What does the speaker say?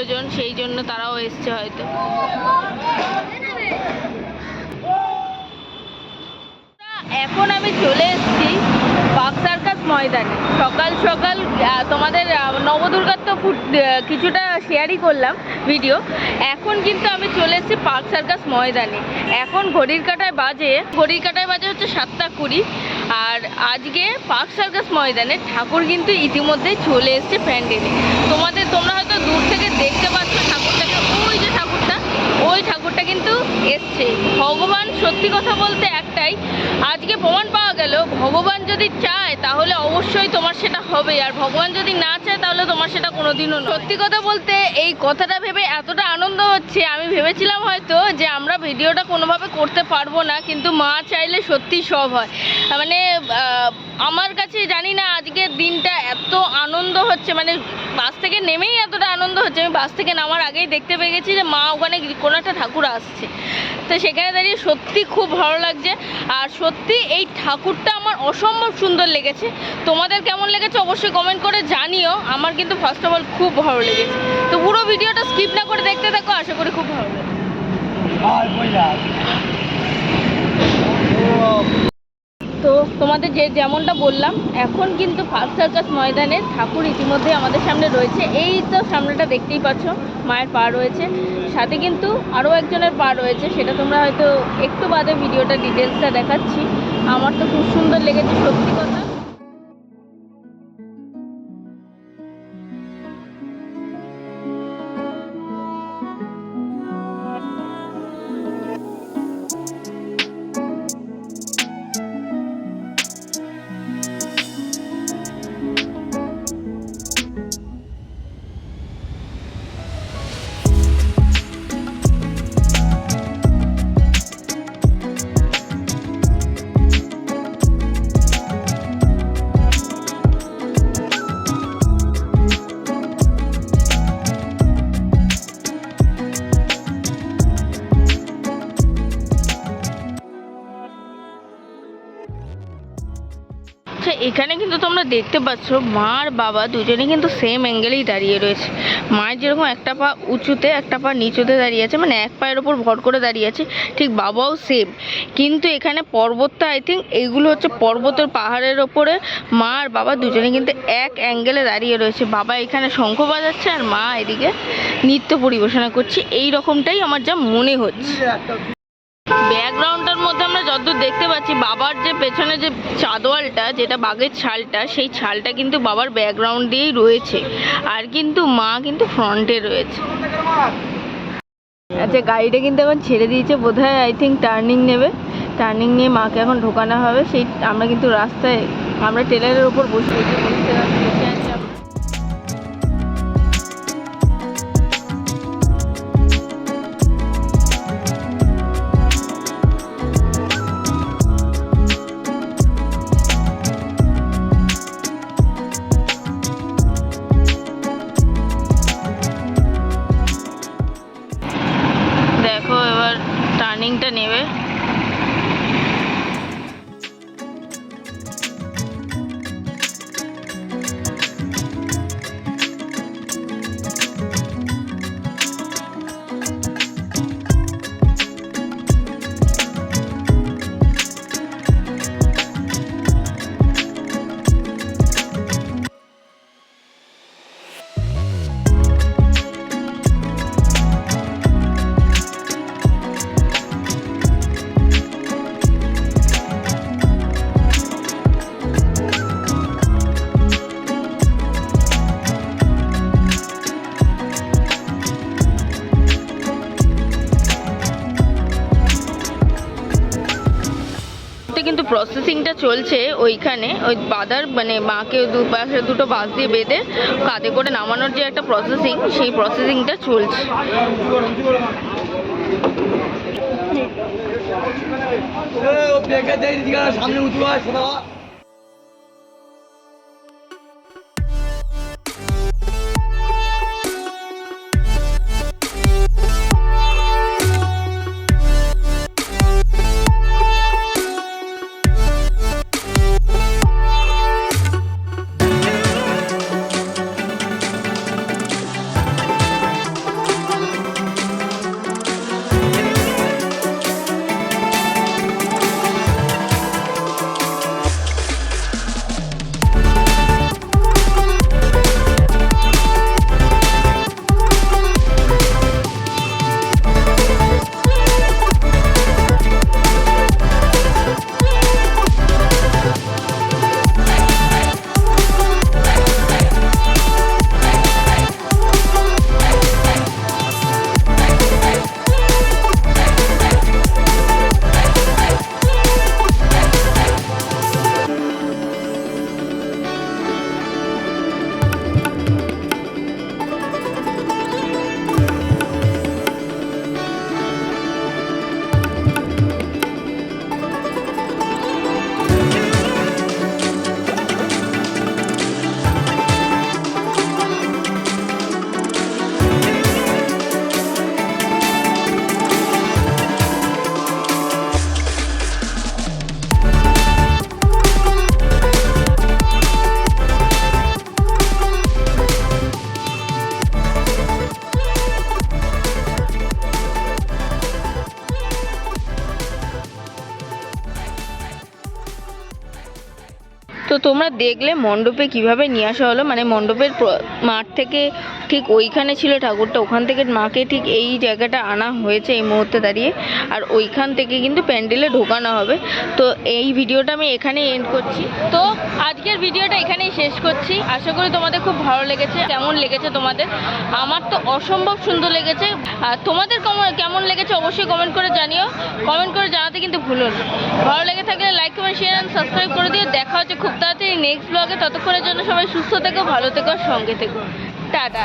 প্রয়োজন, সেই জন্য তারাও এসছে হয়তো। এখন আমি চলে এসেছি বাগ সার্কাস ময়দানে। সকাল সকাল তোমাদের নবদুর্গার তো কিছুটা শেয়ারই করলাম ভিডিও এখন কিন্তু আমি চলে এসেছি পার্ক সার্কাস ময়দানে। এখন ঘড়ির কাটায় বাজে, ঘড়ির কাটায় বাজে হচ্ছে সাতটা কুড়ি। আর আজকে পার্ক সার্কাস ময়দানে ঠাকুর কিন্তু ইতিমধ্যেই চলে এসেছে প্যান্ডেলে। তোমাদের, তোমরা দূর থেকে দেখতে পাচ্ছ ঠাকুরটাকে ওই যে ঠাকুরটা, ওই ঠাকুরটা কিন্তু এসছে। ভগবান সত্যি কথা বলতে একটাই, আজকে প্রমাণ পাওয়া গেল, ভগবান যদি চায় তাহলে অবশ্যই তোমার সেটা হবে, আর ভগবান যদি না চায় তাহলে তোমার সেটা কোনোদিনও। সত্যি কথা বলতে এই কথাটা ভেবে এতটা আনন্দ হচ্ছে, আমি ভেবেছিলাম হয়তো যে আমরা ভিডিওটা কোনোভাবে করতে পারব না, কিন্তু মা চাইলে সত্যি সব হয়। মানে আমার কাছে জানি না আজকের দিনটা এত আনন্দ হচ্ছে মানে বাস থেকে নেমেই এতটা আনন্দ হচ্ছে। আমি বাস থেকে নামার আগেই দেখতে পেয়ে গেছি যে মা ওখানে কোনো একটা ঠাকুর আসছে। তো সেখানে দাঁড়িয়ে সত্যি খুব ভালো লাগছে। আর সত্যি এই ঠাকুরটা আমার অসম্ভব সুন্দর লেগেছে। তোমাদের কেমন লেগেছে অবশ্যই কমেন্ট করে জানিও। আমার কিন্তু ফার্স্ট অফ অল খুব ভালো লেগেছে। তো পুরো ভিডিওটা স্কিপ না করে দেখতে থাকো, আশা করি খুব ভালো লাগবে। তো তোমাদের যে যেমনটা বললাম, এখন কিন্তু ফার্স্ট সার্কাস ময়দানে ঠাকুর ইতিমধ্যে আমাদের সামনে রয়েছে। এই তো সামনেটা দেখতেই পাচ্ছ, মায়ের পা রয়েছে। সাথে কিন্তু আরও একজনের পা রয়েছে, সেটা তোমরা হয়তো একটু বাদে ভিডিওটা ডিটেলসটা দেখাচ্ছি। আমার তো খুব সুন্দর লেগেছে, সত্যি কথা। আচ্ছা এখানে কিন্তু তোমরা দেখতে পাচ্ছ মা আর বাবা দুজনে কিন্তু সেম অ্যাঙ্গেলেই দাঁড়িয়ে রয়েছে। মায়ের যেরকম একটা পা উঁচুতে একটা পা নিচুতে দাঁড়িয়ে আছে মানে এক পায়ের ওপর ভর করে দাঁড়িয়ে আছে ঠিক বাবাও সেম কিন্তু এখানে পর্বতটা আই থিঙ্ক এইগুলো হচ্ছে পর্বতের পাহাড়ের ওপরে মা আর বাবা দুজনে কিন্তু এক অ্যাঙ্গেলে দাঁড়িয়ে রয়েছে। বাবা এখানে শঙ্খ বাজাচ্ছে আর মা এদিকে নৃত্য পরিবেশনা করছে। এই রকমটাই আমার যা মনে হচ্ছে। ব্যাকগ্রাউন্ডটার মধ্যে আমরা যতদূর দেখতে বাবার যে পেছনে যে চাদোয়ালটা, যেটা বাঘের ছালটা, সেই ছালটা কিন্তু বাবার ব্যাকগ্রাউন্ড দিয়েই রয়েছে। আর কিন্তু মা কিন্তু ফ্রন্টে রয়েছে। আচ্ছা গাড়িটা কিন্তু এখন ছেড়ে দিয়েছে বোধহয় আই থিঙ্ক টার্নিং নেবে। টার্নিং নিয়ে মাকে এখন ঢোকানো হবে। সেই আমরা কিন্তু রাস্তায়, আমরা টেলারের ওপর বসে বসে প্রসেসিংটা চলছে ওইখানে, ওই বাদার মানে মাকে দুপাশে দুটো বাস দিয়ে বেঁধে কাঁধে করে নামানোর যে একটা প্রসেসিং সেই প্রসেসিংটা চলছে। সামনে উঁচু হয় তো তোমরা দেখলে মণ্ডপে কীভাবে নিয়ে আসা হলো? মানে মণ্ডপের মাঠ থেকে ঠিক ওইখানে ছিল ঠাকুরটা, ওখান থেকে মাকে ঠিক এই জায়গাটা আনা হয়েছে এই মুহূর্তে দাঁড়িয়ে। আর ওইখান থেকে কিন্তু প্যান্ডেলে ঢোকানো হবে। তো এই ভিডিওটা আমি এখানেই এন্ড করছি। তো আজকের ভিডিওটা এখানেই শেষ করছি। আশা করি তোমাদের খুব ভালো লেগেছে, কেমন লেগেছে তোমাদের? আমার তো অসম্ভব সুন্দর লেগেছে। আর তোমাদের কেমন- লেগেছে অবশ্যই কমেন্ট করে জানিও। কমেন্ট করে জানাতে কিন্তু ভুলো না। ভালো লেগে থাকলে like comment share and subscribe করে দিও। দেখা হচ্ছে খুব তাড়াতাড়ি নেক্সট ব্লগে ততক্ষণের জন্য সবাই সুস্থ থেকো, ভালো থেকো সঙ্গে থেকো। টাটা।